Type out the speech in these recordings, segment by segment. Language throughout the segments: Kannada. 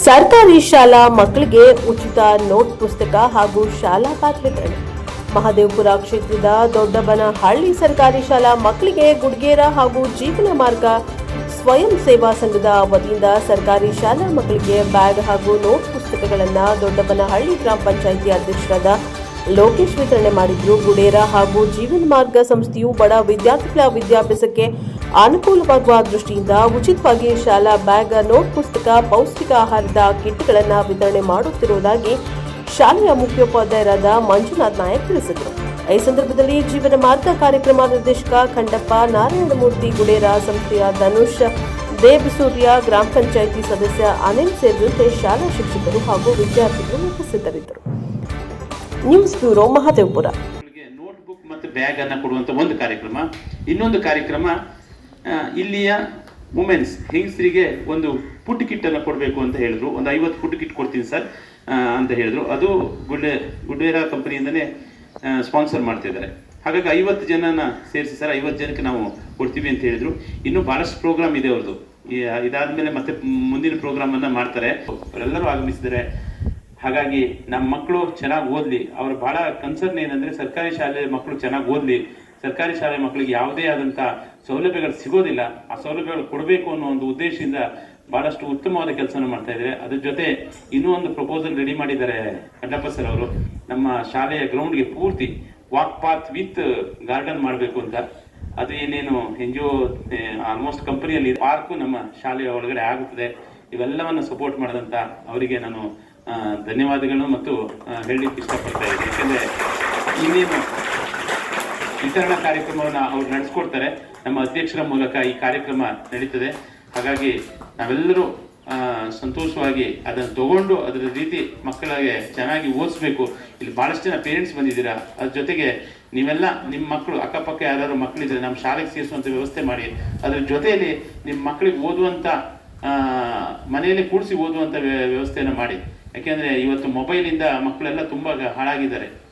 ಸರ್ಕಾರಿ ಶಾಲಾ ಮಕ್ಕಳಿಗೆ ಉಚಿತ ನೋಟ್ ಪುಸ್ತಕ ಹಾಗೂ ಶಾಲಾ ಬ್ಯಾಗ್ ವಿತರಣೆ. ಮಹದೇವಪುರ ಕ್ಷೇತ್ರದ ದೊಡ್ಡಬನಹಳ್ಳಿ ಸರ್ಕಾರಿ ಶಾಲಾ ಮಕ್ಕಳಿಗೆ ಗುಡ್ಗೇರ ಹಾಗೂ ಜೀವನ ಮಾರ್ಗ ಸ್ವಯಂ ಸೇವಾ ಸಂಘದ ವತಿಯಿಂದ ಸರ್ಕಾರಿ ಶಾಲಾ ಮಕ್ಕಳಿಗೆ ಬ್ಯಾಗ್ ಹಾಗೂ ನೋಟ್ ಪುಸ್ತಕಗಳನ್ನು ದೊಡ್ಡಬನಹಳ್ಳಿ ಗ್ರಾಮ ಪಂಚಾಯಿತಿ ಅಧ್ಯಕ್ಷರಾದ ಲೋಕೇಶ್ ವಿತರಣೆ ಮಾಡಿದ್ರು. ಗುಡೇರ ಹಾಗೂ ಜೀವನ ಮಾರ್ಗ ಸಂಸ್ಥೆಯು ಬಡ ವಿದ್ಯಾರ್ಥಿಗಳ ವಿದ್ಯಾಭ್ಯಾಸಕ್ಕೆ ಅನುಕೂಲವಾಗುವ ದೃಷ್ಟಿಯಿಂದ ಉಚಿತವಾಗಿ ಶಾಲಾ ಬ್ಯಾಗ್, ನೋಟ್ ಪುಸ್ತಕ, ಪೌಷ್ಟಿಕ ಆಹಾರದ ಕಿಟ್ಗಳನ್ನು ವಿತರಣೆ ಮಾಡುತ್ತಿರುವುದಾಗಿ ಶಾಲೆಯ ಮುಖ್ಯೋಪಾಧ್ಯಾಯರಾದ ಮಂಜುನಾಥ್ ನಾಯಕ್ ತಿಳಿಸಿದರು. ಈ ಸಂದರ್ಭದಲ್ಲಿ ಜೀವನ ಮಾರ್ಗ ಕಾರ್ಯಕ್ರಮ ನಿರ್ದೇಶಕ ಖಂಡಪ್ಪ, ನಾರಾಯಣಮೂರ್ತಿ, ಗುಡೇರ ಸಂಸ್ಥೆಯ ಧನುಷ್ ದೇವಸೂರ್ಯ ಗ್ರಾಮ ಪಂಚಾಯಿತಿ ಸದಸ್ಯ ಅನಿಲ್ ಸೇರಿದಂತೆ ಶಾಲಾ ಶಿಕ್ಷಕರು ಹಾಗೂ ವಿದ್ಯಾರ್ಥಿಗಳು ಉಪಸ್ಥಿತರಿದ್ದರು. News bureau Mahadevapura. ನೋಟ್ಬುಕ್ ಮತ್ತು ಬ್ಯಾಗ್ ಅನ್ನ ಕೊಡುವಂತ ಒಂದು ಕಾರ್ಯಕ್ರಮ. ಇನ್ನೊಂದು ಕಾರ್ಯಕ್ರಮ ಇಲ್ಲಿಯ ವುಮೆನ್ಸ್ ಹೆಂಗಸರಿಗೆ ಒಂದು ಪುಟ್ ಕಿಟ್ಟನ್ನು ಕೊಡಬೇಕು ಅಂತ ಹೇಳಿದ್ರು. ಒಂದು ಐವತ್ತು ಪುಟ್ ಕಿಟ್ ಕೊಡ್ತೀನಿ ಸರ್ ಅಂತ ಹೇಳಿದ್ರು. ಅದು ಗುಡ್ಡೆ ಗುಡ್ವೇರಾ ಕಂಪನಿಯಿಂದನೇ ಸ್ಪಾನ್ಸರ್ ಮಾಡ್ತಿದ್ದಾರೆ. ಹಾಗಾಗಿ ಐವತ್ತು ಜನನ ಸೇರಿಸಿ ಸರ್, ಐವತ್ತು ಜನಕ್ಕೆ ನಾವು ಕೊಡ್ತೀವಿ ಅಂತ ಹೇಳಿದ್ರು. ಇನ್ನೂ ಭಾಳಷ್ಟು ಪ್ರೋಗ್ರಾಮ್ ಇದೆ ಅವ್ರದ್ದು ಇದಾದ ಮೇಲೆ ಮತ್ತೆ ಮುಂದಿನ ಪ್ರೋಗ್ರಾಮ್ ಅನ್ನ ಮಾಡ್ತಾರೆ. ಅವರೆಲ್ಲರೂ ಆಗಮಿಸಿದ್ದಾರೆ. ಹಾಗಾಗಿ ನಮ್ಮ ಮಕ್ಕಳು ಚೆನ್ನಾಗಿ ಓದ್ಲಿ. ಅವ್ರ ಬಹಳ ಕನ್ಸರ್ನ್ ಏನಂದರೆ ಸರ್ಕಾರಿ ಶಾಲೆ ಮಕ್ಕಳು ಚೆನ್ನಾಗಿ ಓದ್ಲಿ. ಸರ್ಕಾರಿ ಶಾಲೆ ಮಕ್ಕಳಿಗೆ ಯಾವುದೇ ಆದಂಥ ಸೌಲಭ್ಯಗಳು ಸಿಗೋದಿಲ್ಲ. ಆ ಸೌಲಭ್ಯಗಳು ಕೊಡಬೇಕು ಅನ್ನೋ ಒಂದು ಉದ್ದೇಶದಿಂದ ಬಹಳಷ್ಟು ಉತ್ತಮವಾದ ಕೆಲಸನ ಮಾಡ್ತಾ ಇದ್ದಾರೆ. ಅದ್ರ ಜೊತೆ ಇನ್ನೂ ಒಂದು ಪ್ರಪೋಸಲ್ ರೆಡಿ ಮಾಡಿದ್ದಾರೆ ಅಡ್ಡಪ್ಪ ಸರ್ ಅವರು. ನಮ್ಮ ಶಾಲೆಯ ಗ್ರೌಂಡ್ಗೆ ಪೂರ್ತಿ ವಾಕ್ ಪಾತ್ ವಿತ್ ಗಾರ್ಡನ್ ಮಾಡಬೇಕು ಅಂತ. ಅದು ಏನೇನು ಎನ್ ಜಿ ಓ ಆಲ್ಮೋಸ್ಟ್ ಕಂಪನಿಯಲ್ಲಿ ಪಾರ್ಕು ನಮ್ಮ ಶಾಲೆಯ ಒಳಗಡೆ ಆಗುತ್ತದೆ. ಇವೆಲ್ಲವನ್ನು ಸಪೋರ್ಟ್ ಮಾಡಿದಂತ ಅವರಿಗೆ ನಾನು ಧನ್ಯವಾದಗಳು ಮತ್ತು ಹೇಳಲಿಕ್ಕೆ ಇಷ್ಟಪಡ್ತಾ ಇದ್ದೀನಿ. ಯಾಕೆಂದರೆ ಇನ್ನೇನು ವಿತರಣಾ ಕಾರ್ಯಕ್ರಮವನ್ನು ಅವ್ರು ನಡೆಸ್ಕೊಡ್ತಾರೆ. ನಮ್ಮ ಅಧ್ಯಕ್ಷರ ಮೂಲಕ ಈ ಕಾರ್ಯಕ್ರಮ ನಡೀತದೆ. ಹಾಗಾಗಿ ನಾವೆಲ್ಲರೂ ಸಂತೋಷವಾಗಿ ಅದನ್ನು ತಗೊಂಡು ಅದರ ರೀತಿ ಮಕ್ಕಳಿಗೆ ಚೆನ್ನಾಗಿ ಓದಿಸ್ಬೇಕು. ಇಲ್ಲಿ ಭಾಳಷ್ಟು ಜನ ಪೇರೆಂಟ್ಸ್ ಬಂದಿದ್ದೀರಾ? ಅದ್ರ ಜೊತೆಗೆ ನೀವೆಲ್ಲ ನಿಮ್ಮ ಮಕ್ಕಳು ಅಕ್ಕಪಕ್ಕ ಯಾರಾದರೂ ಮಕ್ಕಳಿದ್ರೆ ನಮ್ಮ ಶಾಲೆಗೆ ಸೇರಿಸುವಂಥ ವ್ಯವಸ್ಥೆ ಮಾಡಿ. ಅದ್ರ ಜೊತೆಯಲ್ಲಿ ನಿಮ್ಮ ಮಕ್ಕಳಿಗೆ ಓದುವಂಥ ಮನೆಯಲ್ಲಿ ಕೂಡಿಸಿ ಓದುವಂಥ ವ್ಯ- ವ್ಯವಸ್ಥೆಯನ್ನು ಮಾಡಿ. ಯಾಕೆಂದರೆ ಇವತ್ತು ಮೊಬೈಲಿಂದ ಮಕ್ಕಳೆಲ್ಲ ತುಂಬ ಹಾಳಾಗಿದ್ದಾರೆ.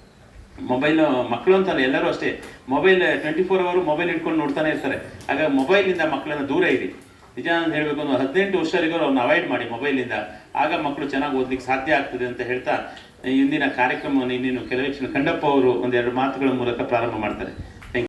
ಮೊಬೈಲ್ ಮಕ್ಕಳು ಅಂತಲ್ಲ ಎಲ್ಲರೂ ಅಷ್ಟೇ. Mobile twenty four hour mobile ಇಟ್ಕೊಂಡು ನೋಡ್ತಾನೆ ಇರ್ತಾರೆ. ಆಗ ಮೊಬೈಲಿಂದ ಮಕ್ಕಳನ್ನ ದೂರ ಇರಿ. ನಿಜ ಅಂತ ಹೇಳಬೇಕು ಒಂದು ಹದಿನೆಂಟು ವರ್ಷರಿಗೂ ಅವ್ರನ್ನ ಅವಾಯ್ಡ್ ಮಾಡಿ ಮೊಬೈಲಿಂದ ಆಗ ಮಕ್ಕಳು ಚೆನ್ನಾಗಿ ಓದ್ಲಿಕ್ಕೆ ಸಾಧ್ಯ ಆಗ್ತದೆ ಅಂತ ಹೇಳ್ತಾ ಇಂದಿನ ಕಾರ್ಯಕ್ರಮವನ್ನು ಇನ್ನೇನು ಕೆಲವೇ ಕ್ಷಣ ಕಂಡಪ್ಪ ಅವರು ಒಂದೆರಡು ಮಾತುಗಳ ಮೂಲಕ ಪ್ರಾರಂಭ ಮಾಡ್ತಾರೆ.